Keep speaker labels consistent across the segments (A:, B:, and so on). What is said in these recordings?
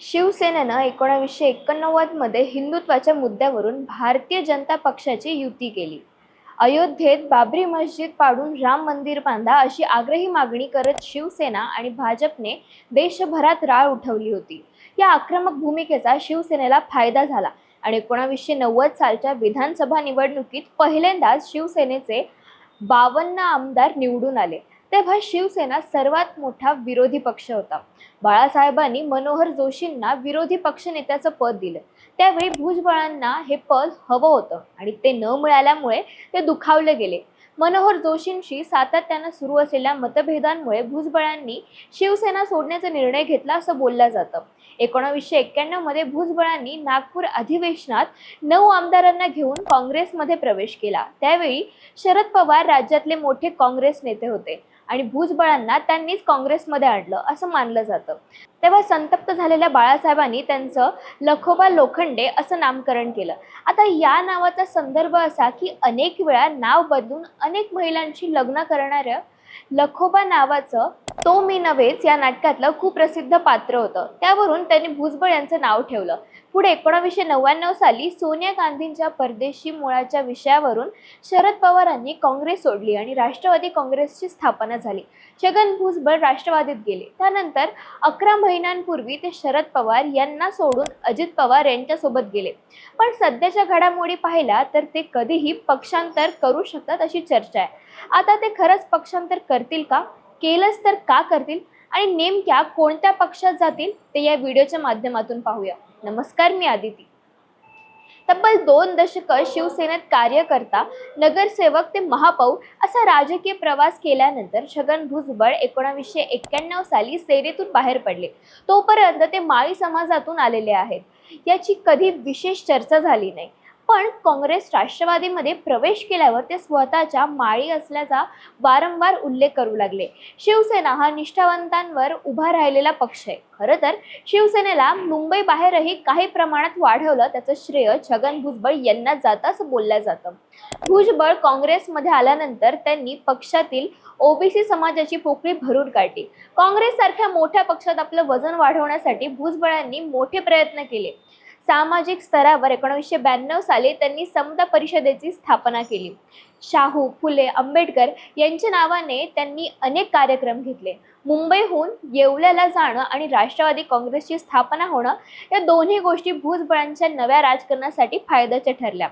A: शिवसेनेनं एकोणावीसशे एकोणनव्वदमध्ये हिंदुत्वाच्या मुद्द्यावरून भारतीय जनता पक्षाची युती केली. अयोध्येत बाबरी मस्जिद पाडून राम मंदिर बांधा अशी आग्रही मागणी करत शिवसेना आणि भाजपने देशभरात राळ उठवली होती. या आक्रमक भूमिकेचा शिवसेनेला फायदा झाला आणि एकोणावीसशे नव्वद सालच्या विधानसभा निवडणुकीत पहिल्यांदाच शिवसेनेचे बावन्न आमदार निवडून आले. तेव्हा शिवसेना सर्वात मोठा विरोधी पक्ष होता. बाळासाहेबांनी मनोहर जोशींना विरोधी पक्षनेत्याचं पद दिलं. त्यावेळी भुजबळांना हे पद हवं होतं आणि ते न मिळाल्यामुळे ते दुखावले गेले. मनोहर जोशींशी सातत्यानं सुरू असलेल्या मतभेदांमुळे भुजबळांनी शिवसेना सोडण्याचा निर्णय घेतला असं बोललं जातं. एकोणावीसशे एक्क्याण्णवमध्ये भुजबळांनी नागपूर अधिवेशनात नऊ आमदारांना घेऊन काँग्रेसमध्ये प्रवेश केला. त्यावेळी शरद पवार राज्यातले मोठे काँग्रेस नेते होते. आणि भुजबळांना त्यांनीच काँग्रेसमध्ये आणलं असं मानलं जातं. तेव्हा संतप्त झालेल्या बाळासाहेबांनी त्यांचं लखोबा लोखंडे असं नामकरण केलं. आता या नावाचा संदर्भ असा की अनेक वेळा नाव बदलून अनेक महिलांशी लग्न करणाऱ्या लखोबा नावाचं तो मी नव्हेच या नाटकातलं खूप प्रसिद्ध पात्र होतं. त्यावरून त्यांनी भुजबळ यांचं नाव ठेवलं. पुढे एकोणावीसशे नव्याण्णव साली सोनिया गांधींच्या परदेशी मुळाच्या विषयावरून शरद पवारांनी काँग्रेस सोडली आणि राष्ट्रवादी काँग्रेसची स्थापना झाली. छगन भुजबळ राष्ट्रवादीत गेले. त्यानंतर अकरा महिन्यांपूर्वी ते शरद पवार यांना सोडून अजित पवार यांच्यासोबत गेले. पण सध्याच्या घडामोडी पाहिल्या तर ते कधीही पक्षांतर करू शकतात अशी चर्चा आहे. आता ते खरंच पक्षांतर करतील का? केलंच तर का करतील आणि नेमक्या कोणत्या पक्षात जातील ते या व्हिडिओच्या माध्यमातून पाहूया. नमस्कार मी आदिती. तब्बल दोन दशकं शिवसेनेत कार्य करता नगरसेवक ते महापौर असा राजकीय प्रवास केल्यानंतर छगन भुजबळ एकोणावीसशे एक्क्याण्णव साली सेनेतून बाहेर पडले. तोपर्यंत ते माळी समाजातून आलेले आहेत. याची कधी विशेष चर्चा झाली नाही. पण काँग्रेस राष्ट्रवादीमध्ये प्रवेश केल्यावर ते स्वतःच्या माळी असल्याचा वारंवार उल्लेख करू लागले. शिवसेना हा निष्ठावंतांवर उभा राहिलेला पक्ष आहे. खरं तर शिवसेनेला मुंबई बाहेरही काही प्रमाणात वाढवलं त्याचं श्रेय छगन भुजबळ यांना जात असं बोललं जातं. भुजबळ काँग्रेसमध्ये आल्यानंतर त्यांनी पक्षातील ओबीसी समाजाची पोकळी भरून काढली. काँग्रेससारख्या मोठ्या पक्षात आपलं वजन वाढवण्यासाठी भुजबळांनी मोठे प्रयत्न केले. सामाजिक स्तरावर एकोणीसशे ब्याण्णव साली त्यांनी समता परिषदेची स्थापना केली. शाहू फुले आंबेडकर यांच्या नावाने त्यांनी अनेक कार्यक्रम घेतले. मुंबईहून येवल्याला जाणं आणि राष्ट्रवादी काँग्रेसची स्थापना होणं या दोन्ही गोष्टी भुजबळांच्या नव्या राजकारणासाठी फायद्याच्या ठरल्या.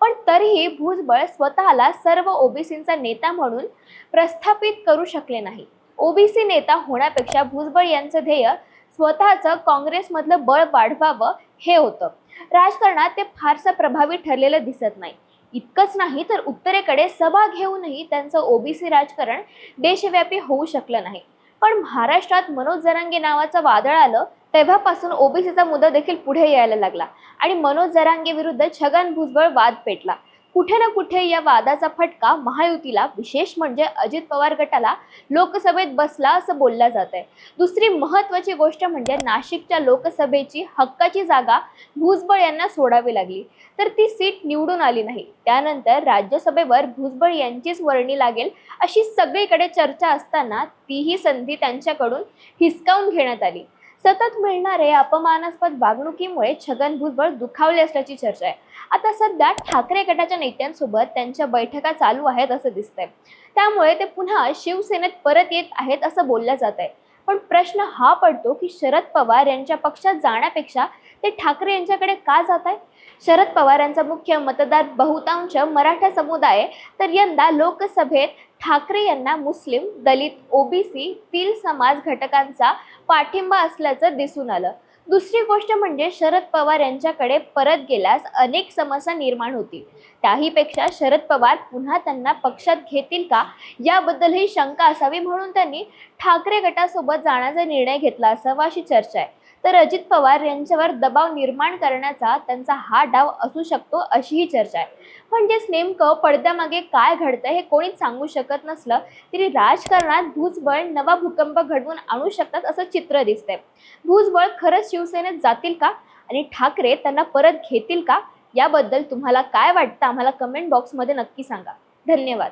A: पण तरीही भुजबळ स्वतःला सर्व ओबीसींचा नेता म्हणून प्रस्थापित करू शकले नाही. ओबीसी नेता होण्यापेक्षा भुजबळ यांचं ध्येय स्वतःचं काँग्रेसमधलं बळ वाढवावं हे होतं. राजकारणात ते फारसं प्रभावी ठरलेलं दिसत नाही. इतकंच नाही तर उत्तरेकडे सभा घेऊनही त्यांचं ओबीसी राजकारण देशव्यापी होऊ शकलं नाही. पण महाराष्ट्रात मनोज जरांगे नावाचं वादळ आलं तेव्हापासून ओबीसीचा मुद्दा देखील पुढे यायला लागला आणि मनोज जरांगे विरुद्ध छगन भुजबळ वाद पेटला. कुठे ना कुठे या वादाचा फटका महायुतीला विशेष म्हणजे अजित पवार गटाला लोकसभेत बसला असं बोललं जात आहे. दुसरी महत्वाची गोष्ट म्हणजे नाशिकच्या लोकसभेची हक्काची जागा भुजबळ यांना सोडावी लागली. तर ती सीट निवडून आली नाही. त्यानंतर राज्यसभेवर भुजबळ यांचीच वर्णी लागेल अशी सगळीकडे चर्चा असताना तीही संधी त्यांच्याकडून हिसकावून घेण्यात आली. सतत मिळणारे अपमानास्पद वागणुकीमुळे छगन भुजबळ दुखावले असल्याची चर्चा आहे. आता सध्या ठाकरे गटाच्या नेत्यांसोबत त्यांच्या बैठका चालू आहेत असं दिसतंय. त्यामुळे ते पुन्हा शिवसेनेत परत येत आहेत असं बोललं जात आहे. पण प्रश्न हा पडतो की शरद पवार यांच्या पक्षात जाण्यापेक्षा ते ठाकरे यांच्याकडे का जात आहे शरद पवार यांचा मुख्य मतदार बहुतांश मराठा समुदाय तर यंदा लोकसभेत ठाकरे यांना मुस्लिम दलित ओबीसी तील समाज घटकांचा पाठिंबा असल्याचं दिसून आलं. दुसरी गोष्ट म्हणजे शरद पवार यांच्याकडे परत गेल्यास अनेक समस्या निर्माण होतील. त्याहीपेक्षा शरद पवार पुन्हा त्यांना पक्षात घेतील का? याबद्दलही शंका असावी म्हणून त्यांनी ठाकरे गटासोबत जाण्याचा निर्णय घेतला असावा अशी चर्चा आहे. तर अजित पवार यांच्यावर दबाव निर्माण करण्याचा त्यांचा हा डाव असू शकतो अशीही चर्चा आहे. म्हणजेच नेमकं पडद्यामागे काय घडतं हे कोणीच सांगू शकत नसलं तरी राजकारणात भुजबळ नवा भूकंप घडवून आणू शकतात असं चित्र दिसतंय. भुजबळ खरंच शिवसेनेत जातील का? आणि ठाकरे त्यांना परत घेतील का? याबद्दल तुम्हाला काय वाटतं? आम्हाला कमेंट बॉक्समध्ये नक्की सांगा. धन्यवाद.